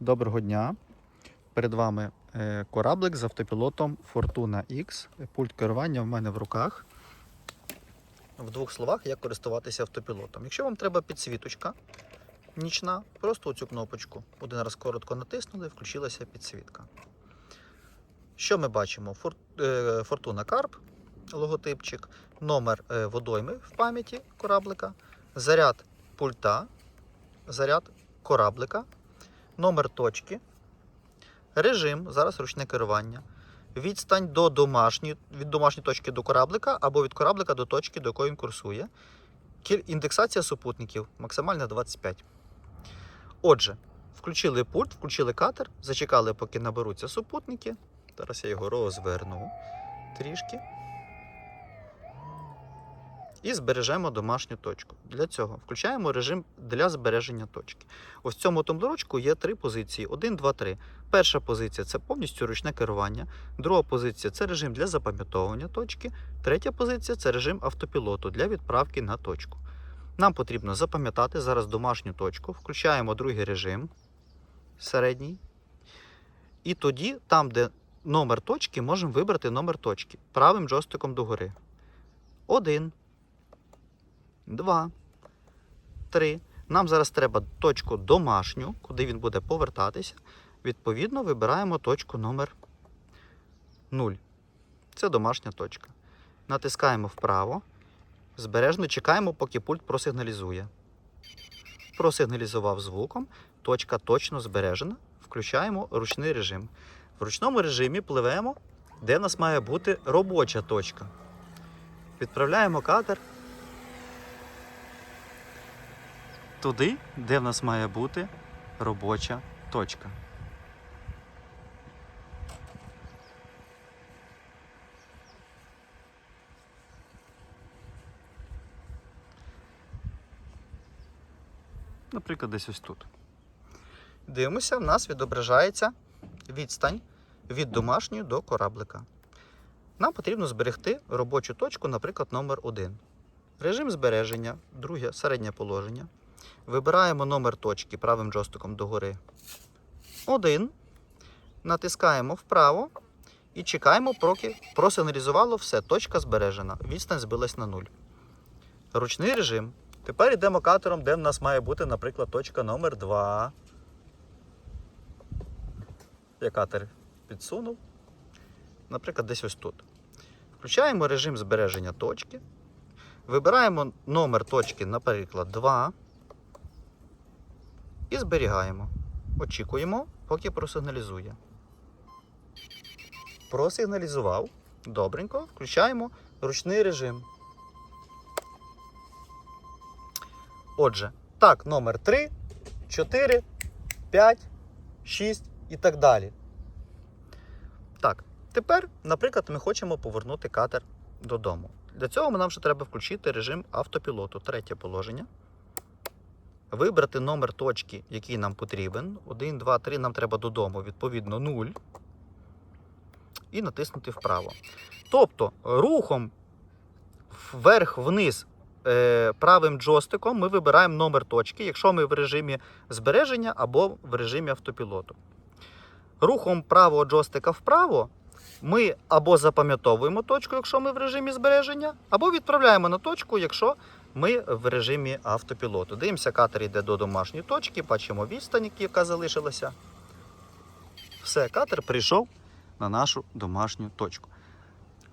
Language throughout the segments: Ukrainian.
Доброго дня. Перед вами е, кораблик з автопілотом Fortuna X. Пульт керування в мене в руках. В двох словах, як користуватися автопілотом. Якщо вам треба підсвіточка нічна, просто оцю кнопочку один раз коротко натиснули, включилася підсвітка. Що ми бачимо? Е, Fortuna Carp, логотипчик, номер е, водойми в пам'яті кораблика, заряд пульта, заряд кораблика, номер точки, режим, зараз ручне керування, відстань до домашньої, від домашньої точки до кораблика або від кораблика до точки, до якої він курсує. Індексація супутників максимальна 25. Отже, включили пульт, включили катер, зачекали, поки наберуться супутники. Зараз я його розверну трішки. І збережемо домашню точку. Для цього включаємо режим для збереження точки. Ось в цьому тумблерочку є три позиції: 1, 2, 3. Перша позиція це повністю ручне керування. Друга позиція це режим для запам'ятовування точки. Третя позиція це режим автопілоту для відправки на точку. Нам потрібно запам'ятати зараз домашню точку. Включаємо другий режим середній. І тоді, там, де номер точки, можемо вибрати номер точки правим джойстиком догори. 1, 2, 3. Нам зараз треба точку домашню, куди він буде повертатися. Відповідно, вибираємо точку номер 0. Це домашня точка. Натискаємо вправо. Збережно чекаємо, поки пульт просигналізує. Просигналізував звуком. Точка точно збережена. Включаємо ручний режим. В ручному режимі пливемо, де в нас має бути робоча точка. Відправляємо катер туди, де в нас має бути робоча точка. Наприклад, десь ось тут. Дивимося, в нас відображається відстань від домашньої до кораблика. Нам потрібно зберегти робочу точку, наприклад, номер 1. Режим збереження, друге середнє положення. Вибираємо номер точки правим джойстиком догори. 1. Натискаємо вправо і чекаємо, поки просигналізувало все. Точка збережена. Відстань збилась на 0. Ручний режим. Тепер йдемо катером, де в нас має бути, наприклад, точка номер 2. Я катер підсунув. Наприклад, десь ось тут. Включаємо режим збереження точки. Вибираємо номер точки, наприклад, 2. І зберігаємо. Очікуємо, поки просигналізує. Просигналізував. Добренько. Включаємо ручний режим. Отже, так, номер 3, 4, 5, 6 і так далі. Так, тепер, наприклад, ми хочемо повернути катер додому. Для цього нам ще треба включити режим автопілоту, третє положення. Вибрати номер точки, який нам потрібен. 1, 2, 3 нам треба додому, відповідно 0. І натиснути вправо. Тобто, рухом вверх-вниз е, правим джойстиком ми вибираємо номер точки, якщо ми в режимі збереження або в режимі автопілоту. Рухом правого джойстика вправо ми або запам'ятовуємо точку, якщо ми в режимі збереження, або відправляємо на точку, якщо ми в режимі автопілоту. Дивимося, катер йде до домашньої точки, бачимо відстань, яка залишилася. Все, катер прийшов на нашу домашню точку.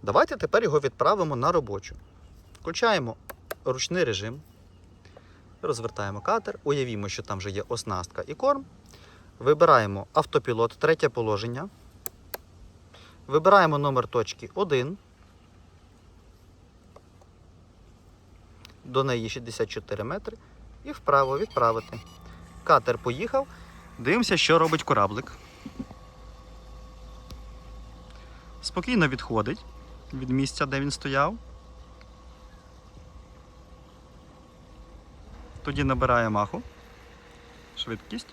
Давайте тепер його відправимо на робочу. Включаємо ручний режим, розвертаємо катер, уявімо, що там вже є оснастка і корм. Вибираємо автопілот, третє положення. Вибираємо номер точки 1. До неї 64 метри. І вправо відправити. Катер поїхав. Дивимося, що робить кораблик. Спокійно відходить від місця, де він стояв. Тоді набирає маху, швидкість.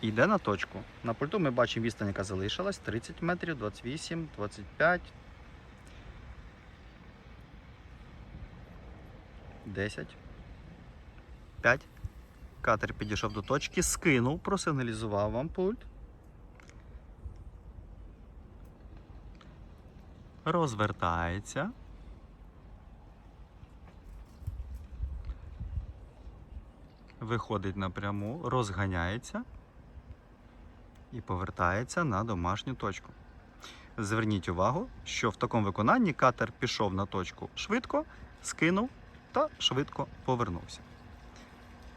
Йде на точку. На пульту ми бачимо відстань, яка залишилась 30 метрів, 28, 25, 10, 5. Катер підійшов до точки, скинув, просигналізував вам пульт. Розвертається. Виходить напряму, розганяється і повертається на домашню точку. Зверніть увагу, що в такому виконанні катер пішов на точку швидко, скинув та швидко повернувся.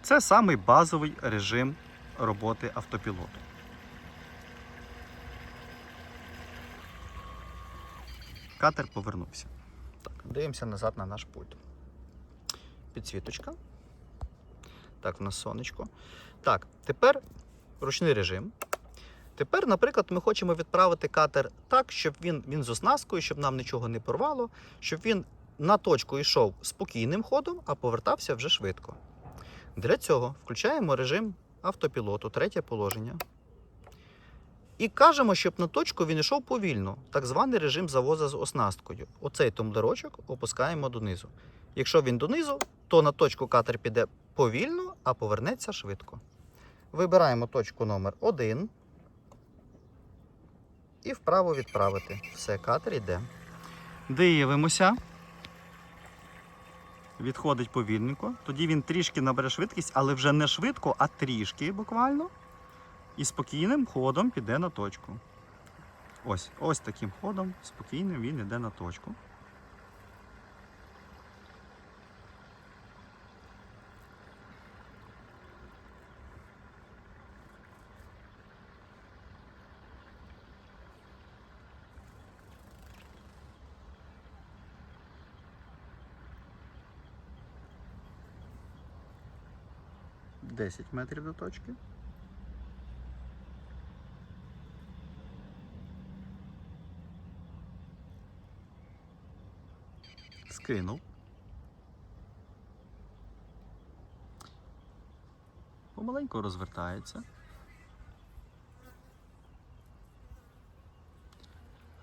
Це самий базовий режим роботи автопілоту. Катер повернувся. Так, дивимося назад на наш пульт. Підсвіточка. Так, в нас сонечко. Так, тепер ручний режим. Тепер, наприклад, ми хочемо відправити катер так, щоб він, він з оснасткою, щоб нам нічого не порвало, щоб він на точку йшов спокійним ходом, а повертався вже швидко. Для цього включаємо режим автопілоту, третє положення. І кажемо, щоб на точку він йшов повільно, так званий режим завоза з оснасткою. Оцей тумблерочок опускаємо донизу. Якщо він донизу, то на точку катер піде повільно, а повернеться швидко. Вибираємо точку номер 1 і вправо відправити. Все, катер йде. Дивимося. Відходить повільненько. Тоді він трішки набере швидкість, але вже не швидко, а трішки буквально. І спокійним ходом піде на точку. Ось, ось таким ходом, спокійним він йде на точку. Десять метрів до точки. Скинув. Помаленьку розвертається.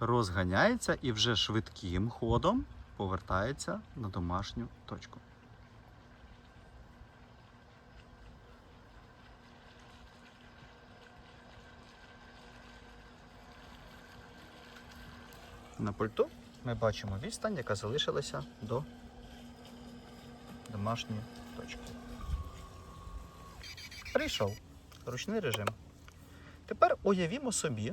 Розганяється і вже швидким ходом повертається на домашню точку. На пульту ми бачимо відстань, яка залишилася до домашньої точки. Прийшов ручний режим. Тепер уявімо собі,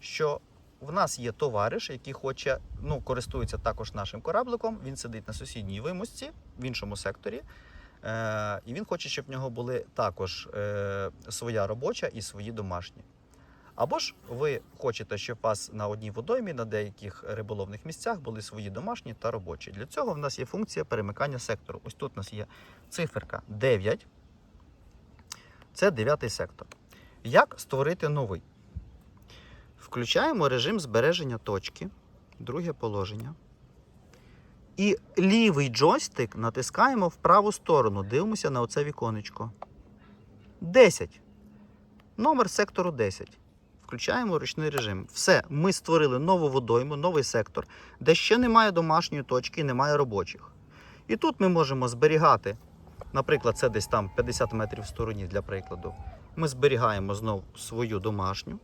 що в нас є товариш, який хоче, ну, користується також нашим корабликом. Він сидить на сусідній вимості в іншому секторі. Е- і він хоче, щоб в нього були також е- своя робоча і свої домашні. Або ж ви хочете, щоб у вас на одній водоймі, на деяких риболовних місцях були свої домашні та робочі. Для цього в нас є функція перемикання сектору. Ось тут у нас є циферка 9. Це дев'ятий сектор. Як створити новий? Включаємо режим збереження точки, друге положення. І лівий джойстик натискаємо в праву сторону. Дивимося на оце віконечко. 10. Номер сектору 10. Включаємо ручний режим. Все, ми створили нову водойму, новий сектор, де ще немає домашньої точки, немає робочих. І тут ми можемо зберігати, наприклад, це десь там 50 метрів в стороні для прикладу. Ми зберігаємо знову свою домашню.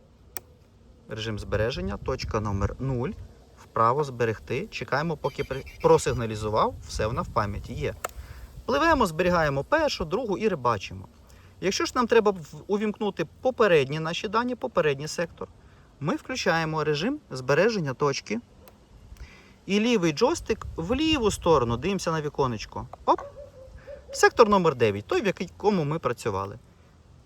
Режим збереження, точка номер 0. Вправо зберегти. Чекаємо, поки просигналізував, все вона в пам'яті є. Пливемо, зберігаємо першу, другу і рибачимо. Якщо ж нам треба увімкнути попередні наші дані, попередній сектор, ми включаємо режим збереження точки. І лівий джойстик в ліву сторону дивимося на віконечко. Оп! Сектор номер 9, той, в якому ми працювали.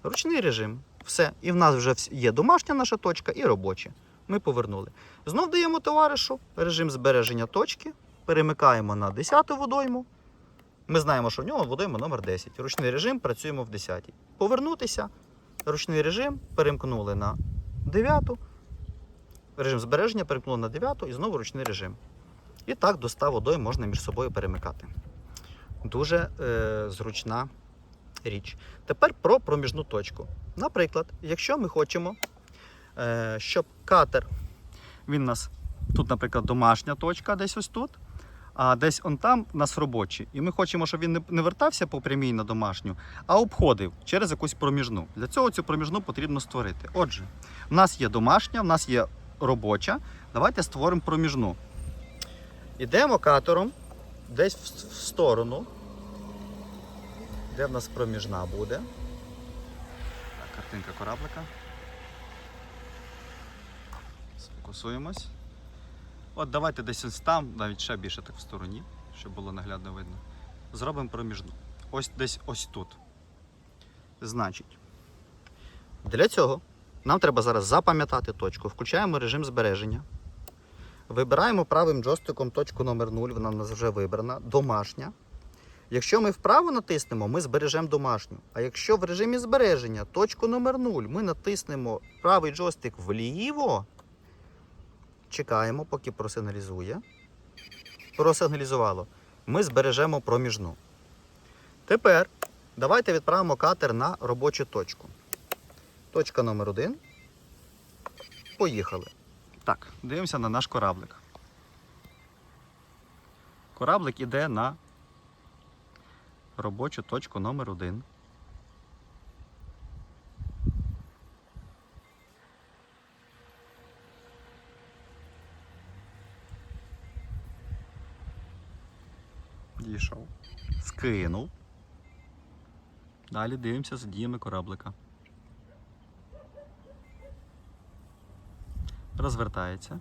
Ручний режим. Все. І в нас вже є домашня наша точка і робоча. Ми повернули. Знов даємо товаришу режим збереження точки. Перемикаємо на 10-ту водойму. Ми знаємо, що в нього водойма номер 10. Ручний режим працюємо в 10. Повернутися. Ручний режим перемкнули на 9. Режим збереження перемкнули на 9 і знову ручний режим. І так до 100 водойм можна між собою перемикати. Дуже е, зручна річ. Тепер про проміжну точку. Наприклад, якщо ми хочемо, е, щоб катер, він у нас тут, наприклад, домашня точка, десь ось тут. А десь он там нас робочий. І ми хочемо, щоб він не- вертався по прямій на домашню, а обходив через якусь проміжну. Для цього цю проміжну потрібно створити. Отже, в нас є домашня, в нас є робоча. Давайте створимо проміжну. Ідемо катером десь в сторону, де в нас проміжна буде. Картинка кораблика. Сфокусуємось. От давайте десь ось там, навіть ще більше так в стороні, щоб було наглядно видно. Зробимо проміжну. Ось десь ось тут. Значить, для цього нам треба зараз запам'ятати точку. Включаємо режим збереження. Вибираємо правим джойстиком точку номер 0, вона в нас вже вибрана, домашня. Якщо ми вправо натиснемо, ми збережемо домашню. А якщо в режимі збереження точку номер 0 ми натиснемо правий джойстик вліво, чекаємо, поки просигналізує. Просигналізувало. Ми збережемо проміжну. Тепер давайте відправимо катер на робочу точку. Точка номер 1. Поїхали. Так, дивимося на наш кораблик. Кораблик іде на робочу точку номер 1. Дійшов. Скинув. Далі дивимося за діями кораблика. Розвертається.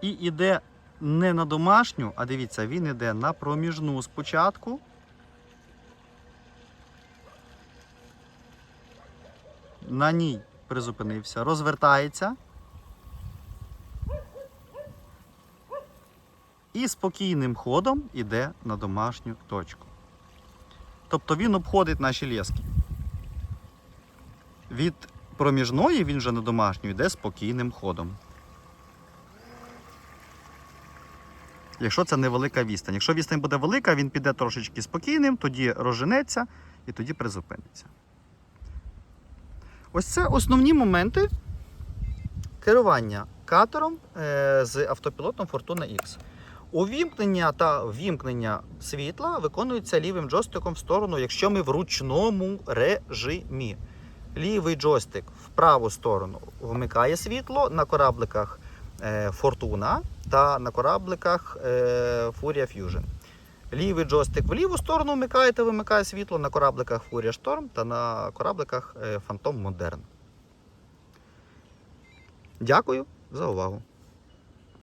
І йде не на домашню, а дивіться, він йде на проміжну спочатку. На ній призупинився, розвертається. І спокійним ходом йде на домашню точку. Тобто він обходить наші лески. Від проміжної він вже на домашню йде спокійним ходом. Якщо це невелика відстань. Якщо відстань буде велика, він піде трошечки спокійним, тоді розженеться і тоді призупиниться. Ось це основні моменти керування катером е, з автопілотом Fortuna X. Увімкнення та вімкнення світла виконується лівим джойстиком в сторону, якщо ми в ручному режимі. Лівий джойстик в праву сторону вмикає світло на корабликах е, Fortuna та на корабликах е, Furia Fusion. Лівий джойстик в ліву сторону вмикає та вимикає світло на корабликах Furia Storm та на корабликах е, Phantom Modern. Дякую за увагу.